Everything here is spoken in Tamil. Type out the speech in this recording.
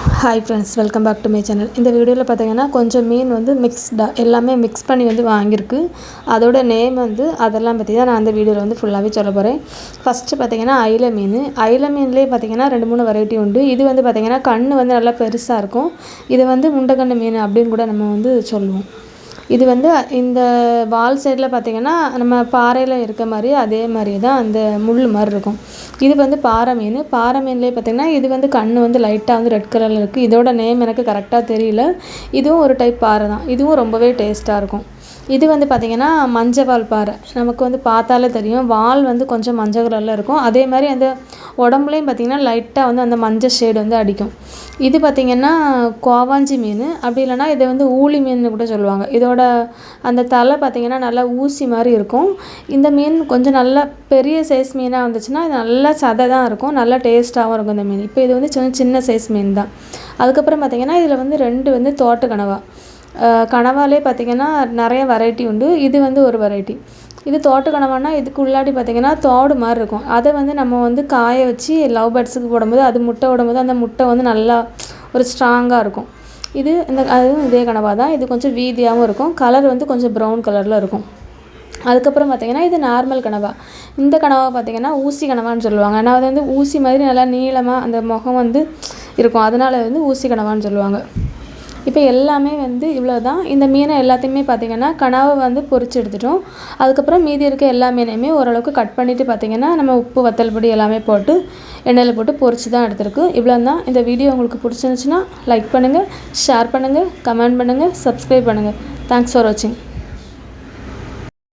Hi friends welcome back to my channel இந்த வீடியோவில் பார்த்தீங்கன்னா கொஞ்சம் மீன் வந்து மிக்ஸ்டாக எல்லாமே மிக்ஸ் பண்ணி வந்து வாங்கியிருக்கு. அதோட நேம் வந்து அதெல்லாம் பற்றி தான் நான் அந்த வீடியோவில் வந்து ஃபுல்லாகவே சொல்ல போகிறேன் ஃபஸ்ட்டு பார்த்தீங்கன்னா அயில மீன். அயில மீன்லேயே பார்த்தீங்கன்னா ரெண்டு மூணு வெரைட்டி உண்டு. இது வந்து பார்த்தீங்கன்னா கண் வந்து நல்லா பெருசாக இருக்கும். இது வந்து முண்டைக்கண்ணு மீன் அப்படின்னு கூட நம்ம வந்து சொல்லுவோம். இது வந்து இந்த வால் சைடில் பார்த்திங்கன்னா நம்ம பாறையில் இருக்க மாதிரி அதே மாதிரி தான் அந்த முள் மாதிரி இருக்கும். இது வந்து பாறை மீன். பாறை மீன்லேயே பார்த்திங்கன்னா இது வந்து கண் வந்து லைட்டாக வந்து ரெட் கலரில் இருக்குது இதோட நேம் எனக்கு கரெக்டாக தெரியல. இதுவும் ஒரு டைப் பாறை தான். இதுவும் ரொம்பவே டேஸ்ட்டாக இருக்கும். இது வந்து பார்த்திங்கன்னா மஞ்சள் வால் பாறை. நமக்கு வந்து பார்த்தாலே தெரியும். வால் வந்து கொஞ்சம் மஞ்சள் கலரில் இருக்கும். அதே மாதிரி அந்த உடம்புலையும் பார்த்திங்கன்னா லைட்டாக வந்து அந்த மஞ்சள் ஷேடு வந்து அடிக்கும். இது பார்த்திங்கன்னா கோவாஞ்சி மீன். அப்படி இல்லைன்னா இதை வந்து ஊளி மீன் கூட சொல்லுவாங்க. இதோட அந்த தலை பார்த்திங்கன்னா நல்லா ஊசி மாதிரி இருக்கும். இந்த மீன் கொஞ்சம் நல்லா பெரிய சைஸ் மீனாக வந்துச்சுன்னா இது நல்லா சதை தான் இருக்கும். நல்லா டேஸ்ட்டாகவும் இருக்கும் இந்த மீன். இப்போ இது வந்து சின்ன சின்ன சைஸ் மீன் தான். அதுக்கப்புறம் பார்த்திங்கன்னா இதில் வந்து ரெண்டு வந்து தோட்ட கனவா. கனவாலே பார்த்திங்கன்னா நிறைய வெரைட்டி உண்டு. இது வந்து ஒரு வெரைட்டி இது தோட்ட கனவானா இதுக்கு உள்ளாடி பார்த்திங்கன்னா தோடு மாதிரி இருக்கும். அதை வந்து நம்ம வந்து காய வச்சு லவ் பேர்ட்ஸுக்கு போடும்போது அது முட்டை விடும்போது அந்த முட்டை வந்து நல்லா ஒரு ஸ்ட்ராங்காக இருக்கும். இது இந்த அதுவும் இதே கனவா தான். இது கொஞ்சம் வீதியாகவும் இருக்கும். கலர் வந்து கொஞ்சம் ப்ரௌன் கலரில் இருக்கும். அதுக்கப்புறம் பார்த்திங்கன்னா இது நார்மல் கனவா. இந்த கனவா பார்த்திங்கன்னா ஊசி கனவான்னு சொல்லுவாங்க. ஆனால் அது வந்து ஊசி மாதிரி நல்லா நீளமாக அந்த முகம் வந்து இருக்கும். அதனால் வந்து ஊசி கனவான்னு சொல்லுவாங்க. இப்போ எல்லாமே வந்து இவ்வளோ தான் இந்த மீனை எல்லாத்தையுமே பார்த்திங்கன்னா கனவை வந்து பொரிச்சு எடுத்துட்டோம். அதுக்கப்புறம் மீதி இருக்க எல்லா மீனையுமே ஓரளவுக்கு கட் பண்ணிவிட்டு பார்த்திங்கன்னா நம்ம உப்பு வத்தல் பொடி எல்லாமே போட்டு எண்ணெயில் போட்டு பொரிச்சு தான் எடுத்துருக்கு இவ்வளோ தான் இந்த வீடியோ உங்களுக்கு பிடிச்சிருந்துச்சுன்னா லைக் பண்ணுங்கள் ஷேர் பண்ணுங்கள் கமெண்ட் பண்ணுங்கள் சப்ஸ்கிரைப் பண்ணுங்கள் தேங்க்ஸ் ஃபார் வாட்சிங்